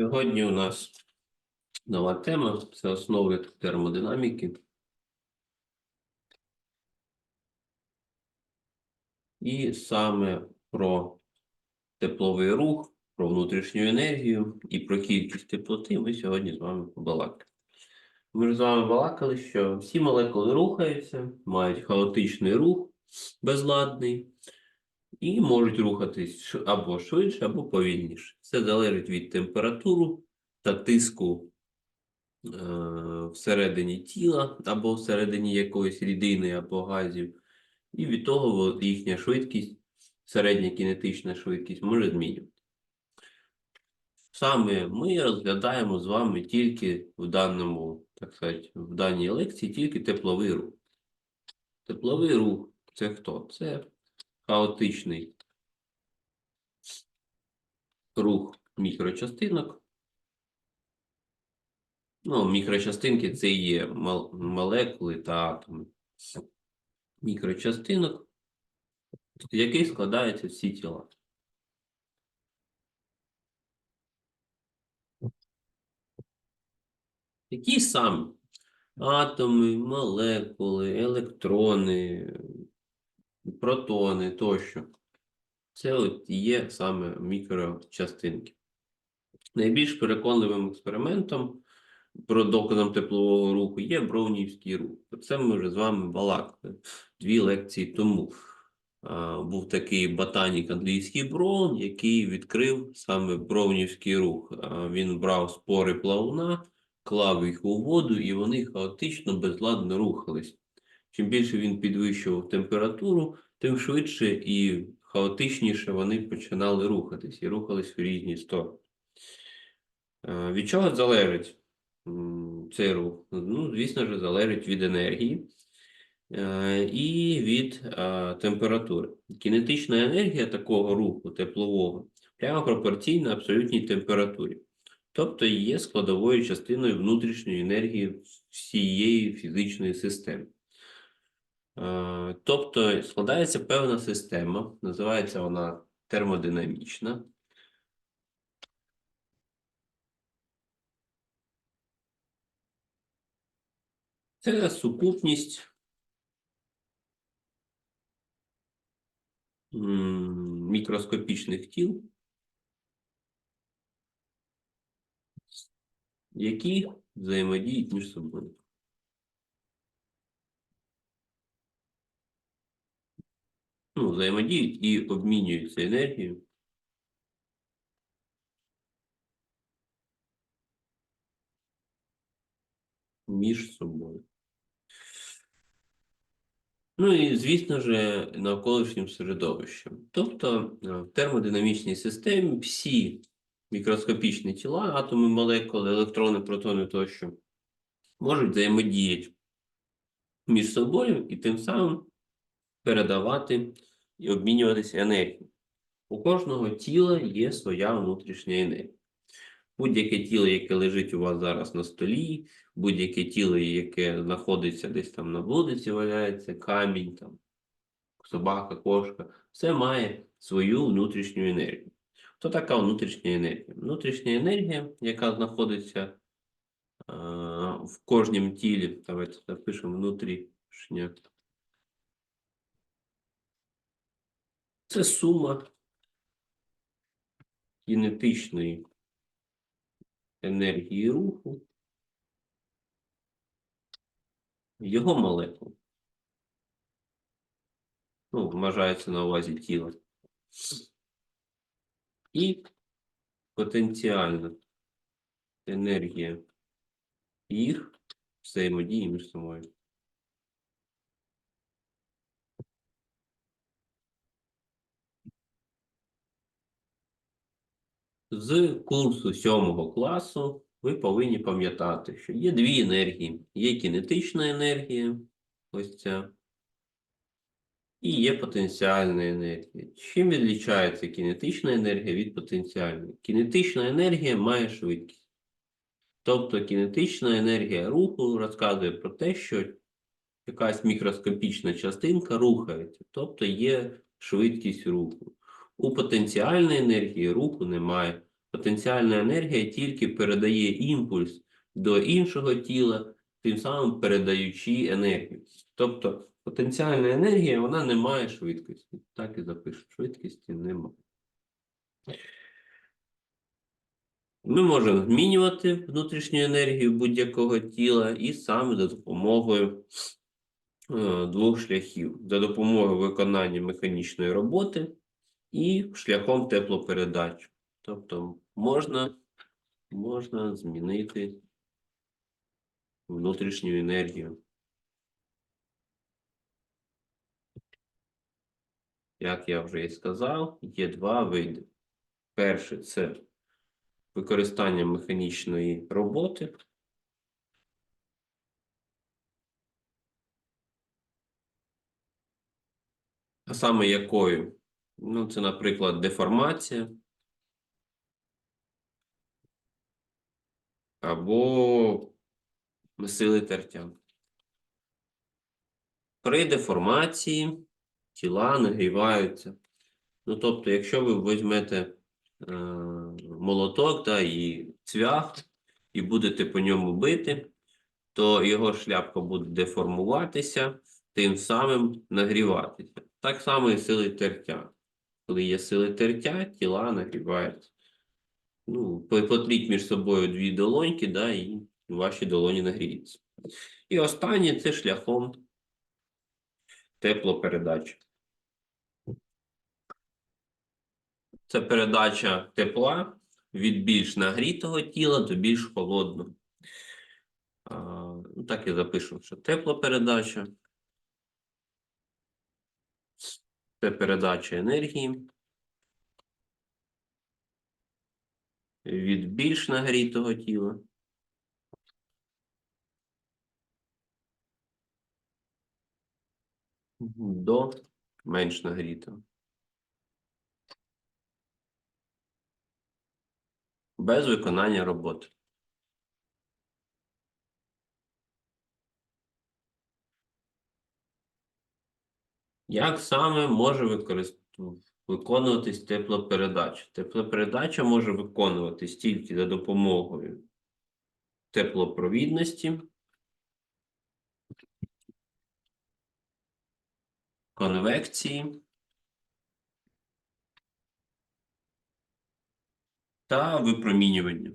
Сьогодні у нас нова тема це основи термодинаміки. І саме про тепловий рух, про внутрішню енергію і про кількість теплоти ми сьогодні з вами побалакаємо. Ми ж з вами балакали, що всі молекули рухаються, мають хаотичний рух безладний і можуть рухатись або швидше, або повільніше. Це залежить від температури та тиску е, всередині тіла, або всередині якоїсь рідини або газів, і від того їхня швидкість, середня кінетична швидкість може змінювати. Саме ми розглядаємо з вами тільки в даному, так сказати, в даній лекції тільки тепловий рух. Тепловий рух це хто? Це хаотичний рух мікрочастинок. Ну, мікрочастинки це є молекули та атоми. Мікрочастинок, з яких складаються всі тіла. Які саме атоми, молекули, електрони, протони тощо. Це є саме мікрочастинки. Найбільш переконливим експериментом про доказом теплового руху є Броунівський рух. Про це ми вже з вами балакали дві лекції тому. А, Був такий ботанік англійський Броун, який відкрив саме Броунівський рух. А, Він брав спори плавуна, клав їх у воду, і вони хаотично безладно рухались. Чим більше він підвищував температуру, тим швидше і хаотичніше вони починали рухатись і рухались в різні сторони. Е, Від чого залежить цей рух? Ну, звісно ж, залежить від енергії е, і від е, температури. Кінетична енергія такого руху теплового прямо пропорційна абсолютній температурі. Тобто є складовою частиною внутрішньої енергії всієї фізичної системи. Е, Тобто складається певна система, називається вона термодинамічна. Це сукупність мікроскопічних тіл, які взаємодіють між собою. Ну, взаємодіють і обмінюються енергією. Між собою. Ну і, звісно ж, навколишнім середовищем. Тобто е, в термодинамічній системі всі мікроскопічні тіла, атоми, молекули, електрони, протони тощо, можуть взаємодіяти між собою і тим самим передавати і обмінюватися енергією. У кожного тіла є своя внутрішня енергія. Будь-яке тіло, яке лежить у вас зараз на столі, будь-яке тіло, яке знаходиться десь там на вулиці, валяється, камінь, там, собака, кошка, все має свою внутрішню енергію. Хто така внутрішня енергія? Внутрішня енергія, яка знаходиться е, в кожному тілі, давайте запишемо внутрішня. Це сума кінетичної енергії руху, його молекул. Ну, вважається на увазі тіла. І потенціальна енергія їх взаємодії між собою. З курсу сьомого класу ви повинні пам'ятати, що є дві енергії. Є кінетична енергія, ось ця, і є потенціальна енергія. Чим відрізняється кінетична енергія від потенціальної? Кінетична енергія має швидкість. Тобто кінетична енергія руху розказує про те, що якась мікроскопічна частинка рухається, тобто є швидкість руху. У потенціальної енергії руху немає. Потенціальна енергія тільки передає імпульс до іншого тіла, тим самим передаючи енергію. Тобто потенціальна енергія вона не має швидкості. Так і запишу. Швидкості немає. Ми можемо змінювати внутрішню енергію будь-якого тіла і саме за допомогою е, двох шляхів: за допомогою виконання механічної роботи і шляхом теплопередачі. Тобто можна, можна змінити внутрішню енергію. Як я вже і сказав, є два види. Перший це використання механічної роботи. А саме якою? Ну, це, наприклад, деформація. Або сили тертя. При деформації тіла нагріваються. Ну, тобто, якщо ви візьмете е, молоток да, і цвях, і будете по ньому бити, то його шляпка буде деформуватися, тим самим нагріватися. Так само і сили тертя. Коли є сили тертя, тіла нагріваються. Ну, потріть між собою дві долоньки, да, і ваші долоні нагріються. І останнє це шляхом теплопередачі. Це передача тепла від більш нагрітого тіла до більш холодного. А, ну, так і запишу, що теплопередача. Це передача енергії від більш нагрітого тіла до менш нагрітого. Без виконання роботи. Як саме може виконуватись теплопередача? Теплопередача може виконуватись тільки за допомогою теплопровідності, конвекції та випромінювання.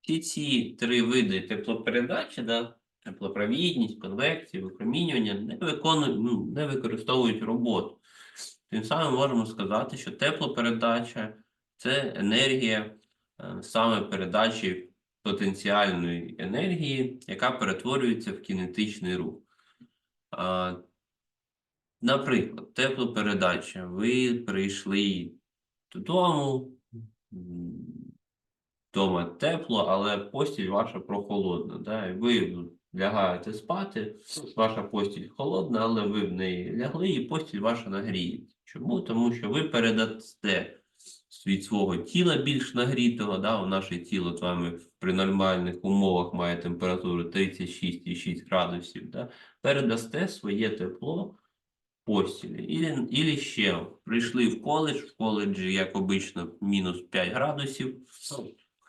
Всі ці три види теплопередачі, да, теплопровідність, конвекція, випромінювання не виконують, ну, не використовують роботу. Тим самим можемо сказати, що теплопередача це енергія е, саме передачі потенціальної енергії, яка перетворюється в кінетичний рух. Наприклад, теплопередача. Ви прийшли додому, вдома тепло, але постіль ваша прохолодна. Да? Ви лягаєте спати, ваша постіль холодна, але ви в неї лягли, і постіль ваша нагріється. Чому? Тому що ви передасте від свого тіла більш нагрітого, да? у наше тіло з вами при нормальних умовах має температуру 36,6 градусів, да? передасте своє тепло постілі. Ілі, ілі ще прийшли в коледж, в коледжі, як обично, мінус 5 градусів,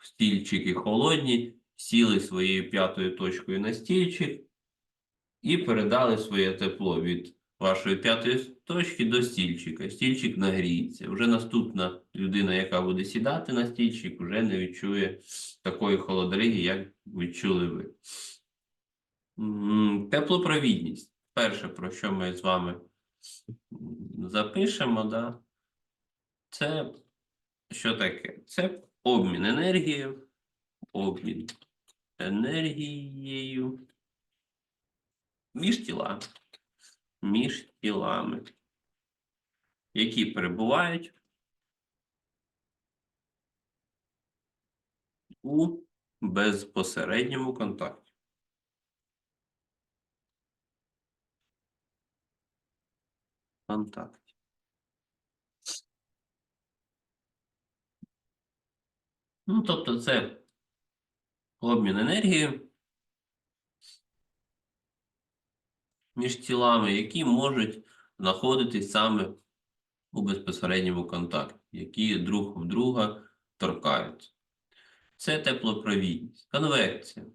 стільчики холодні, сіли своєю п'ятою точкою на стільчик і передали своє тепло від вашої п'ятої точки до стільчика. Стільчик нагріється. Вже наступна людина, яка буде сідати на стільчик, вже не відчує такої холодриги, як відчули ви. Теплопровідність. Перше, про що ми з вами запишемо, да? це що таке? Це обмін енергією, обмін енергією між тілами, між тілами, які перебувають у безпосередньому контакті. Контакті. Ну, тобто це обмін енергією між тілами, які можуть знаходитись саме у безпосередньому контакті, які друг в друга торкаються. Це теплопровідність. Конвекція.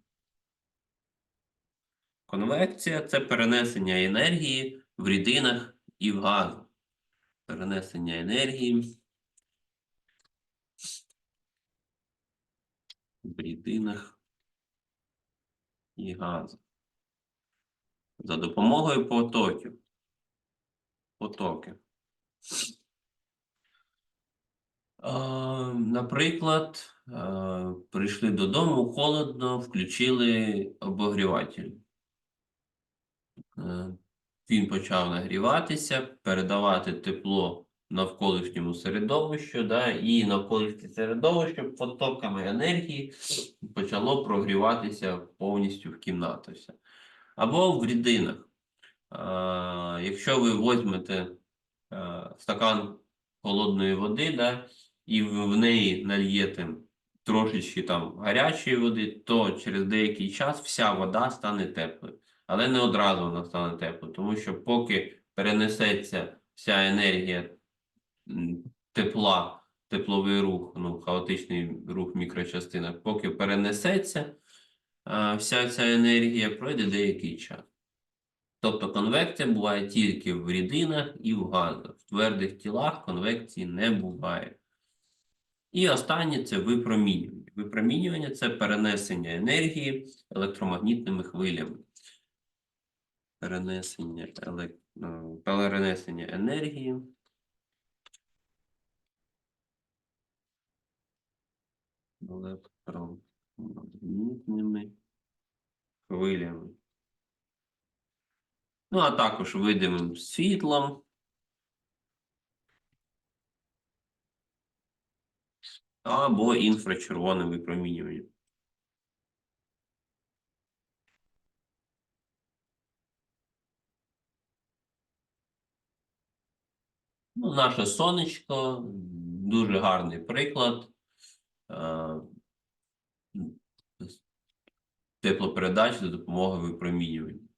Конвекція це перенесення енергії в рідинах і в газах. Перенесення енергії рідинах і газах. За допомогою потоків. Потоки. Наприклад, прийшли додому, холодно, включили обогріватель. Е, Він почав нагріватися, передавати тепло навколишньому середовищу, да, і навколишнє середовище потоками енергії почало прогріватися повністю в кімнату. Або в рідинах. А, Якщо ви візьмете а, стакан холодної води, да, і в неї нальєте трошечки там гарячої води, то через деякий час вся вода стане теплою. Але не одразу вона стане теплою, тому що поки перенесеться вся енергія тепла, тепловий рух, ну, хаотичний рух мікрочастинок, поки перенесеться вся ця енергія, пройде деякий час. Тобто конвекція буває тільки в рідинах і в газах. В твердих тілах конвекції не буває. І останнє це випромінювання. Випромінювання це перенесення енергії електромагнітними хвилями. Перенесення, елек... е, перенесення енергії. Електромагнітними хвилями. Ну, а також видимим світлом. Або інфрачервоним випромінюванням. Ну, наше сонечко дуже гарний приклад. Е, Теплопередач за допомогою випромінювання.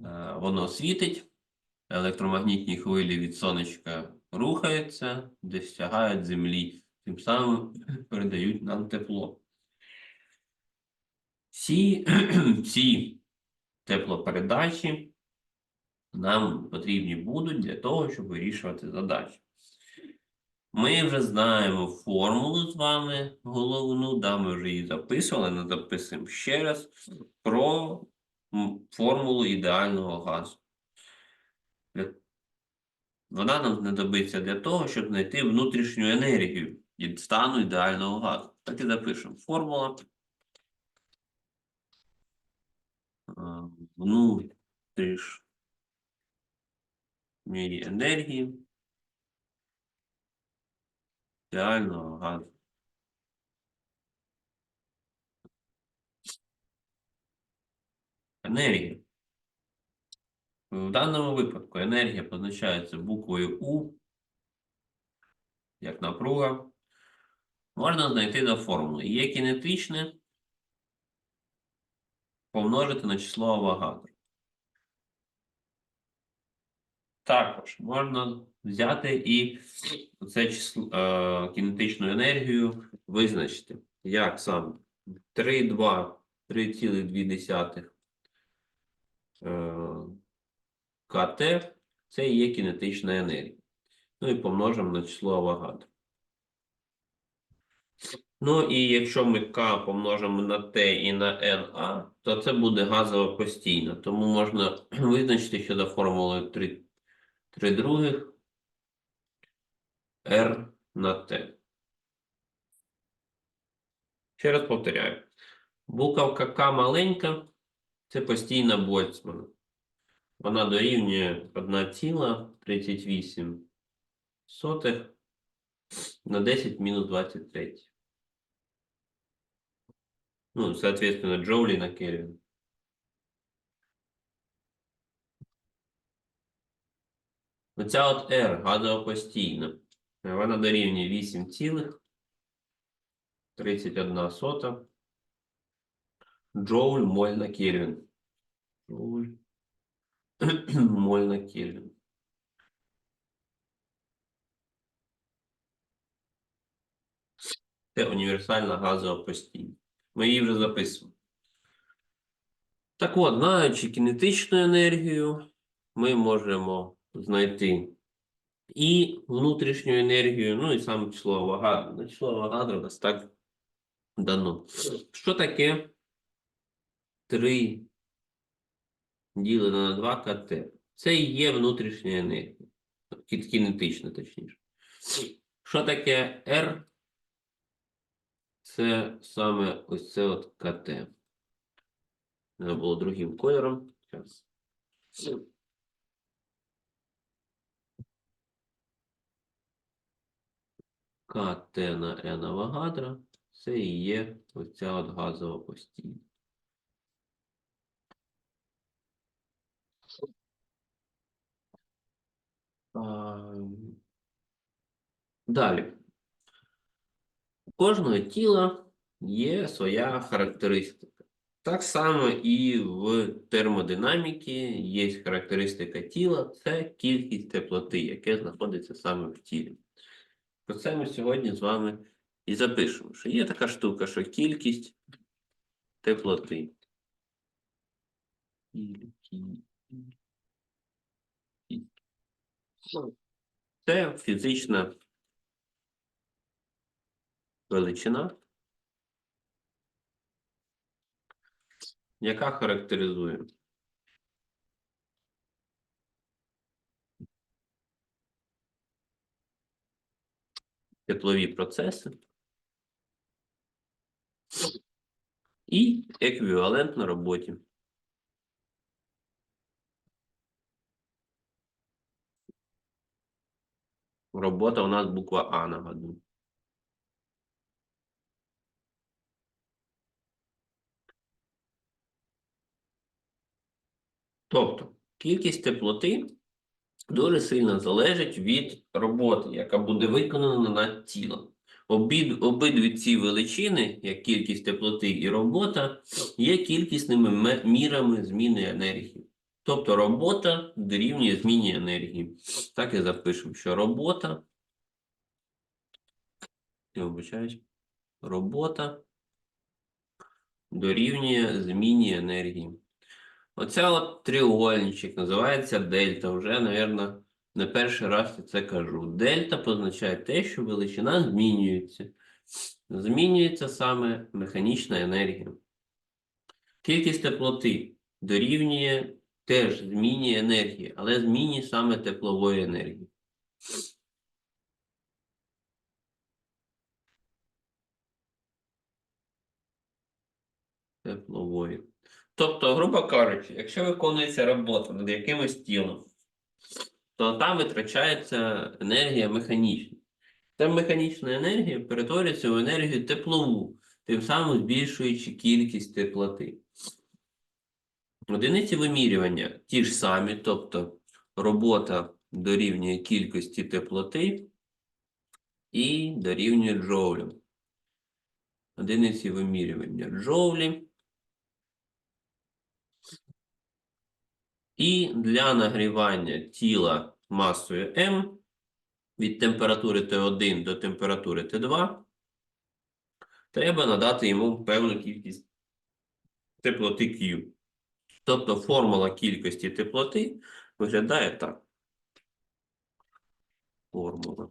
Е, Воно світить, електромагнітні хвилі від сонечка рухаються, досягають землі, тим самим передають нам тепло. Ці, ці теплопередачі нам потрібні будуть для того, щоб вирішувати задачі. Ми вже знаємо формулу з вами головну, да, ми вже її записували, але записуємо ще раз про формулу ідеального газу. Вона нам знадобиться для того, щоб знайти внутрішню енергію від стану ідеального газу. Так і запишемо. Формула внутрішньої енергії ідеального газу. Енергія. В даному випадку енергія позначається буквою У, як напруга. Можна знайти за формулою. Є кінетичне помножити на число Авогадро. Також можна взяти і це число, е, кінетичну енергію визначити. Як саме? 3,2, 3,2 е, КТ це є кінетична енергія. Ну і помножимо на число Авогадро. Ну і якщо ми К помножимо на Т і на НА, то це буде газова постійна. Тому можна визначити, що за формулою 3, 3 других R на Т. Ще раз повторяю. Буковка К маленька це постійна Больцмана. Вона дорівнює 1,38 на 10 мінус 23. Ну, соответственно, джоулі на Кельвін. Оця от R газова постійна. Вона дорівнює 8,31 джоуль мольна Кельвін. Джоуль моль на Кельвін. Це універсальна газова постійна. Ми її вже записуємо. Так от, знаючи кінетичну енергію, ми можемо знайти і внутрішню енергію, ну і саме число Авогадро. Число Авогадро у нас так дано. Що таке 3 ділено на 2 КТ? Це і є внутрішня енергія. Кі- Кінетична, точніше. Що таке R? Це саме ось це от КТ. Було другим кольором. Зараз. КТ на N Авогадро. Це і є оця от газова постійна. Далі. У кожного тіла є своя характеристика. Так само і в термодинаміці є характеристика тіла це кількість теплоти, яке знаходиться саме в тілі. Про це ми сьогодні з вами і запишемо, що є така штука, що кількість теплоти. Це фізична величина, яка характеризує теплові процеси і еквівалентна роботі. Робота у нас буква А нагадую. Тобто, кількість теплоти дуже сильно залежить від роботи, яка буде виконана над тілом. Обід, обидві ці величини, як кількість теплоти і робота, є кількісними мірами зміни енергії. Тобто робота дорівнює зміні енергії. Так і запишемо, що робота. Вибачаюсь. Робота дорівнює зміні енергії. Оця от треугольничок називається дельта. Вже, мабуть, не перший раз я це кажу. Дельта позначає те, що величина змінюється. Змінюється саме механічна енергія. Кількість теплоти дорівнює теж зміні енергії, але зміні саме теплової енергії. Теплової. Тобто, грубо кажучи, якщо виконується робота над якимось тілом, то там витрачається енергія механічна. Ця механічна енергія перетворюється в енергію теплову, тим самим збільшуючи кількість теплоти. Одиниці вимірювання ті ж самі, тобто робота дорівнює кількості теплоти і дорівнює джоулям. Одиниці вимірювання джоулі. І для нагрівання тіла масою М від температури Т1 до температури Т2 треба надати йому певну кількість теплоти Q. Тобто формула кількості теплоти виглядає так. Формула.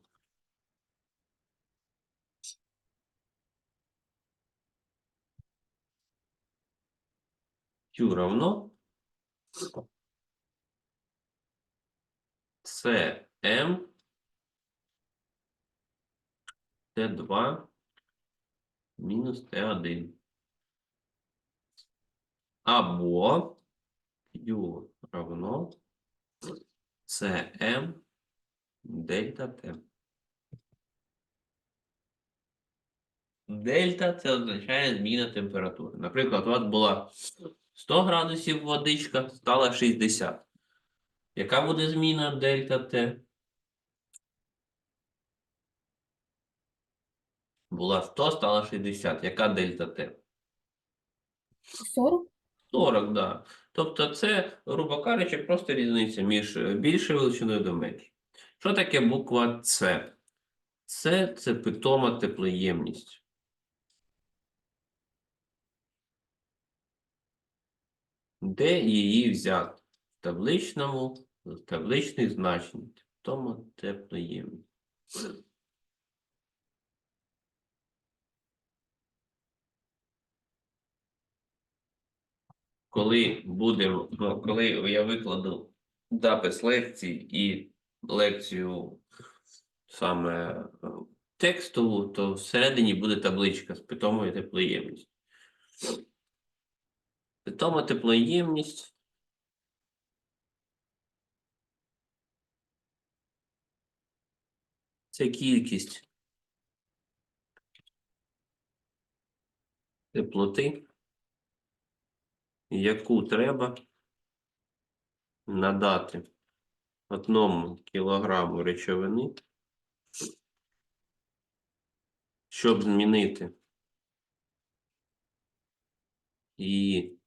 Q равно CM Т2 мінус Т1. Або Q равно CM дельта Т. Дельта це означає зміна температури. Наприклад, у вас була 100 градусів водичка, стала 60. Яка буде зміна дельта Т? Була 100, стала 60. Яка дельта Т? 40. 40, так. Да. Тобто, це, грубо кажучи, просто різниця між е, більшою величиною до меншої. Що таке буква С? С це питома теплоємність. Де її взяти? Табличному, в табличних значеннях. Тому теплоємність. Коли будемо, коли я викладу запис лекції і лекцію саме е, текстову, то всередині буде табличка з питомою теплоємністю. Питома теплоємність це кількість теплоти, яку треба. Надати одному кілограму речовини, щоб змінити її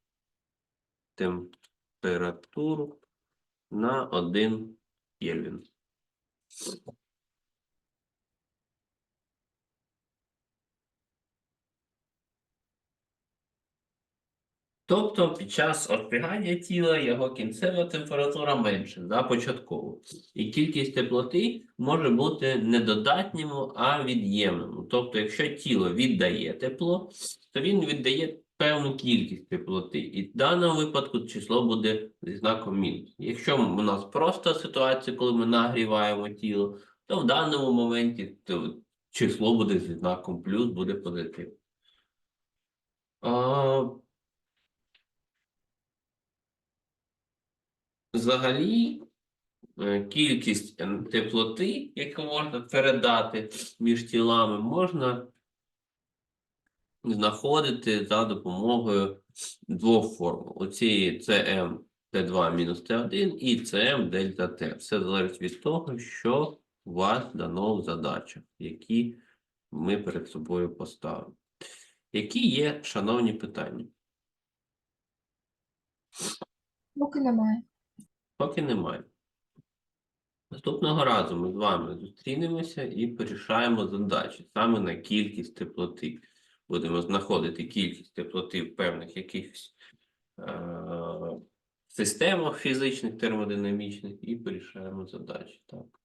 температуру на 1 Кельвін. Тобто під час остигання тіла його кінцева температура менша за початкову. І кількість теплоти може бути не додатнім, а від'ємним. Тобто, якщо тіло віддає тепло, то він віддає певну кількість теплоти. І в даному випадку число буде зі знаком мінус. Якщо у нас проста ситуація, коли ми нагріваємо тіло, то в даному моменті число буде зі знаком плюс, буде позитив. Взагалі, е, кількість теплоти, яку можна передати між тілами, можна знаходити за допомогою двох формул. Оцієї CM T2 мінус T1 і CM дельта T. Все залежить від того, що у вас дано в задачах, які ми перед собою поставимо. Які є, шановні питання? Поки немає. Поки немає. Наступного разу ми з вами зустрінемося і порішаємо задачі саме на кількість теплоти. Будемо знаходити кількість теплоти в певних якихось е- системах фізичних, термодинамічних і порішаємо задачі. Так.